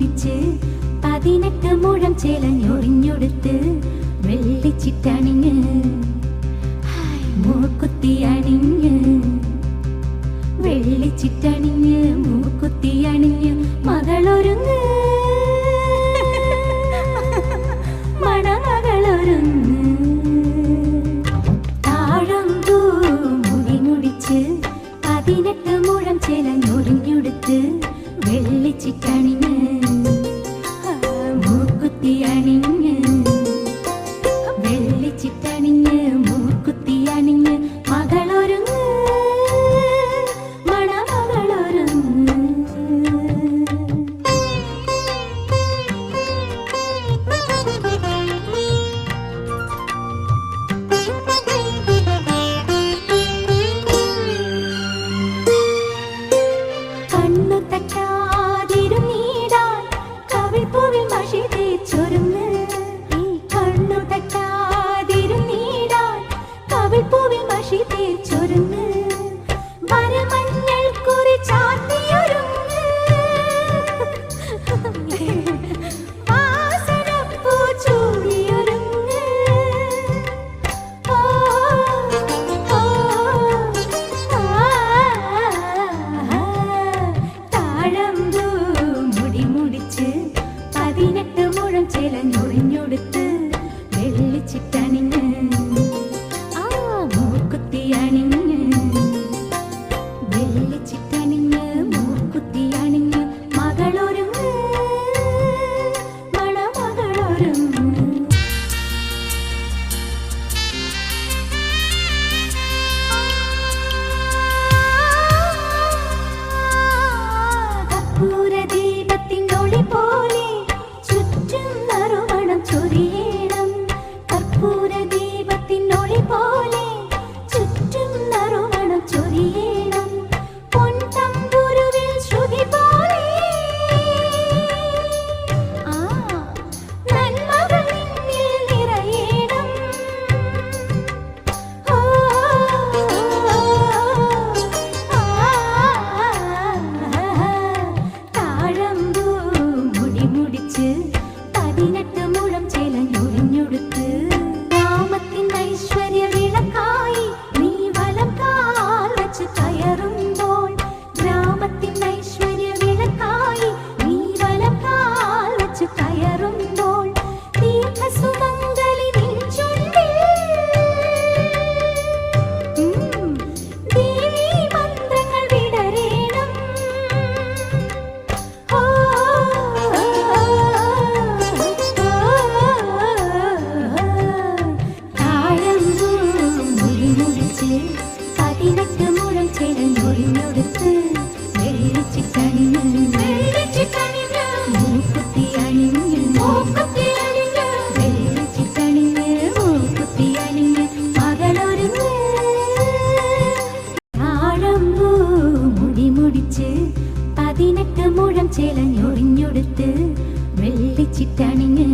കുടിച്ച് പതിനക്ക മുഴം ചേലഞ്ഞൊറിഞ്ഞൊടുത്ത് വെള്ളിച്ചിട്ടണിഞ്ഞ് മൂക്കുത്തി അണിഞ്ഞ്. വെള്ളിച്ചിട്ടണി ചേലഞ്ഞൊഴിഞ്ഞൊടുത്ത് വെള്ളിച്ചിട്ടണിഞ്ഞ്